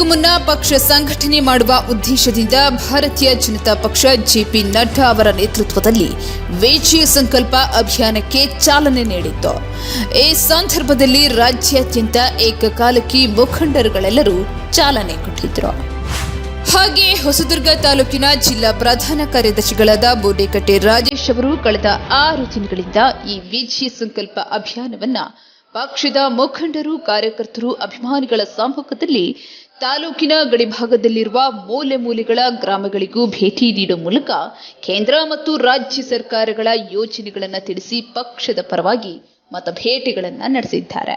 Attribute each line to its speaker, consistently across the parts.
Speaker 1: ಚುನಾವಣೆಗೂ ಮುನ್ನ ಪಕ್ಷ ಸಂಘಟನೆ ಮಾಡುವ ಉದ್ದೇಶದಿಂದ ಭಾರತೀಯ ಜನತಾ ಪಕ್ಷ ಜೆಪಿ ನಡ್ಡಾ ಅವರ ನೇತೃತ್ವದಲ್ಲಿ ವಿಜಯ ಸಂಕಲ್ಪ ಅಭಿಯಾನಕ್ಕೆ ಚಾಲನೆ ನೀಡಿತ್ತು. ಈ ಸಂದರ್ಭದಲ್ಲಿ ರಾಜ್ಯಾದ್ಯಂತ ಏಕಕಾಲಕ್ಕೆ ಮುಖಂಡರುಗಳೆಲ್ಲರೂ ಚಾಲನೆ ಕೊಟ್ಟಿದ್ದರು. ಹಾಗೆ ಹೊಸದುರ್ಗ ತಾಲೂಕಿನ ಜಿಲ್ಲಾ ಪ್ರಧಾನ ಕಾರ್ಯದರ್ಶಿಗಳಾದ ಬೋಡೇಕಟ್ಟೆ ರಾಜೇಶ್ ಅವರು ಕಳೆದ ಆರು ದಿನಗಳಿಂದ ಈ ವಿಜಯ ಸಂಕಲ್ಪ ಅಭಿಯಾನವನ್ನ ಪಕ್ಷದ ಮುಖಂಡರು, ಕಾರ್ಯಕರ್ತರು, ಅಭಿಮಾನಿಗಳ ಸಂಪರ್ಕದಲ್ಲಿ ತಾಲೂಕಿನ ಗಡಿಭಾಗದಲ್ಲಿರುವ ಮೂಲೆ ಮೂಲೆಗಳ ಗ್ರಾಮಗಳಿಗೂ ಭೇಟಿ ನೀಡುವ ಮೂಲಕ ಕೇಂದ್ರ ಮತ್ತು ರಾಜ್ಯ ಸರ್ಕಾರಗಳ ಯೋಜನೆಗಳನ್ನು ತಿಳಿಸಿ ಪಕ್ಷದ ಪರವಾಗಿ ಮತಭೇಟಿಗಳನ್ನು ನಡೆಸಿದ್ದಾರೆ.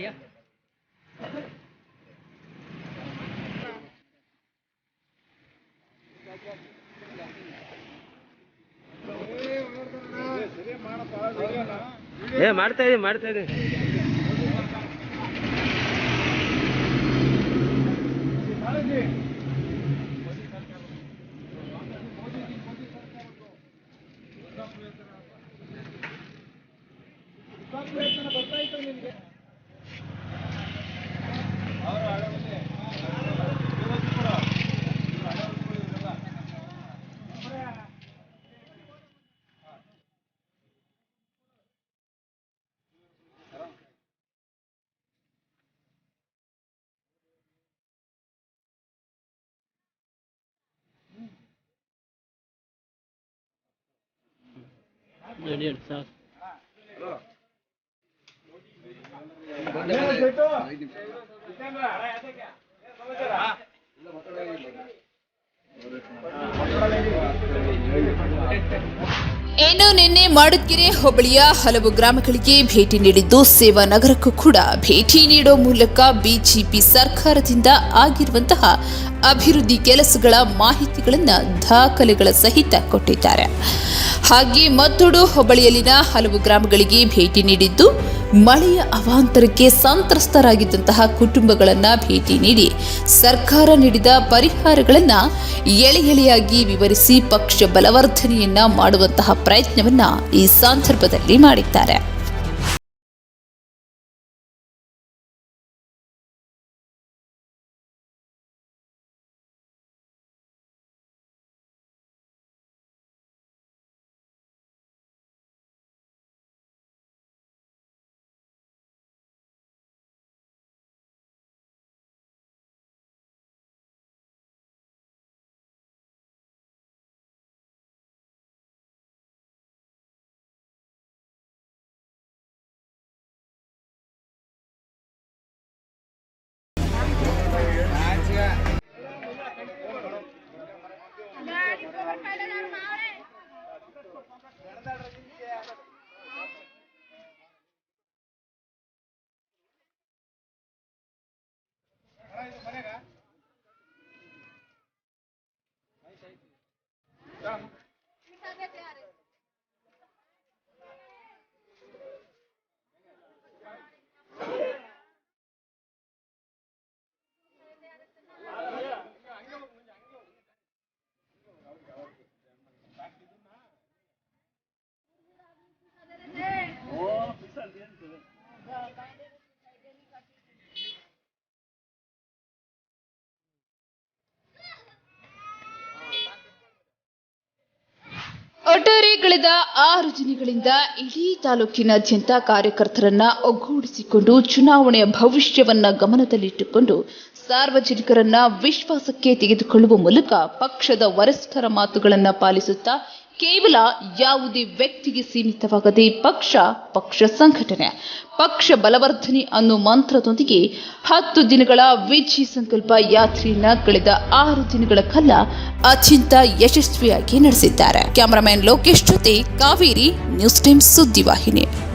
Speaker 2: ಎರಡು ಏ ಮಾಡ್ತಾ
Speaker 3: ಏ ಮಾಡ್ತಾ ಇದೀನಿ ಮಾಡ್ತಾ ಇದೀನಿ ನಡಿ ಸರ್ ಸಾಕು
Speaker 1: ಇನ್ನು ನಿನ್ನೆ ಮಾಡುತ್ಕೆರೆ ಹೋಬಳಿಯ ಹಲವು ಗ್ರಾಮಗಳಿಗೆ ಭೇಟಿ ನೀಡಿದ್ದು ಸೇವಾ ನಗರಕ್ಕೂ ಕೂಡ ಭೇಟಿ ನೀಡೋ ಮೂಲಕ ಬಿಜೆಪಿ ಸರ್ಕಾರದಿಂದ ಆಗಿರುವಂತಹ ಅಭಿವೃದ್ಧಿ ಕೆಲಸಗಳ ಮಾಹಿತಿಗಳನ್ನು ದಾಖಲೆಗಳ ಸಹಿತ ಕೊಟ್ಟಿದ್ದಾರೆ. ಹಾಗೆ ಮತ್ತೊಡು ಹೋಬಳಿಯಲ್ಲಿನ ಹಲವು ಗ್ರಾಮಗಳಿಗೆ ಭೇಟಿ ನೀಡಿದ್ದು ಮಳೆಯ ಅವಾಂತರಕ್ಕೆ ಸಂತ್ರಸ್ತರಾಗಿದ್ದಂತಹ ಕುಟುಂಬಗಳನ್ನು ಭೇಟಿ ನೀಡಿ ಸರ್ಕಾರ ನೀಡಿದ ಪರಿಹಾರಗಳನ್ನ ಎಳೆ ಎಳೆಯಾಗಿ ವಿವರಿಸಿ ಪಕ್ಷ ಬಲವರ್ಧನೆಯನ್ನ ಮಾಡುವಂತಹ ಪ್ರಯತ್ನವನ್ನ ಈ ಸಂದರ್ಭದಲ್ಲಿ ಮಾಡಿದ್ದಾರೆ. ಕಳೆದ ಆರು ದಿನಗಳಿಂದ ಇಡೀ ತಾಲೂಕಿನಾದ್ಯಂತ ಕಾರ್ಯಕರ್ತರನ್ನ ಒಗ್ಗೂಡಿಸಿಕೊಂಡು ಚುನಾವಣೆಯ ಭವಿಷ್ಯವನ್ನ ಗಮನದಲ್ಲಿಟ್ಟುಕೊಂಡು ಸಾರ್ವಜನಿಕರನ್ನ ವಿಶ್ವಾಸಕ್ಕೆ ತೆಗೆದುಕೊಳ್ಳುವ ಮೂಲಕ ಪಕ್ಷದ ವರಿಷ್ಠರ ಮಾತುಗಳನ್ನ ಪಾಲಿಸುತ್ತಾ ಕೇವಲ ಯಾವುದೇ ವ್ಯಕ್ತಿಗೆ ಸೀಮಿತವಾಗದೆ ಪಕ್ಷ ಪಕ್ಷ ಸಂಘಟನೆ, ಪಕ್ಷ ಬಲವರ್ಧನೆ ಅನ್ನೋ ಮಂತ್ರದೊಂದಿಗೆ ಹತ್ತು ದಿನಗಳ ವಿಜಯ ಸಂಕಲ್ಪ ಯಾತ್ರೆಯನ್ನ ಕಳೆದ ಆರು ದಿನಗಳ ಕಾಲ ಅತ್ಯಂತ ಯಶಸ್ವಿಯಾಗಿ ನಡೆಸಿದ್ದಾರೆ. ಕ್ಯಾಮರಾಮನ್ ಲೋಕೇಶ್ ಜೊತೆ ಕಾವೇರಿ ನ್ಯೂಸ್ ಟೈಮ್ಸ್ ಸುದ್ದಿವಾಹಿನಿ.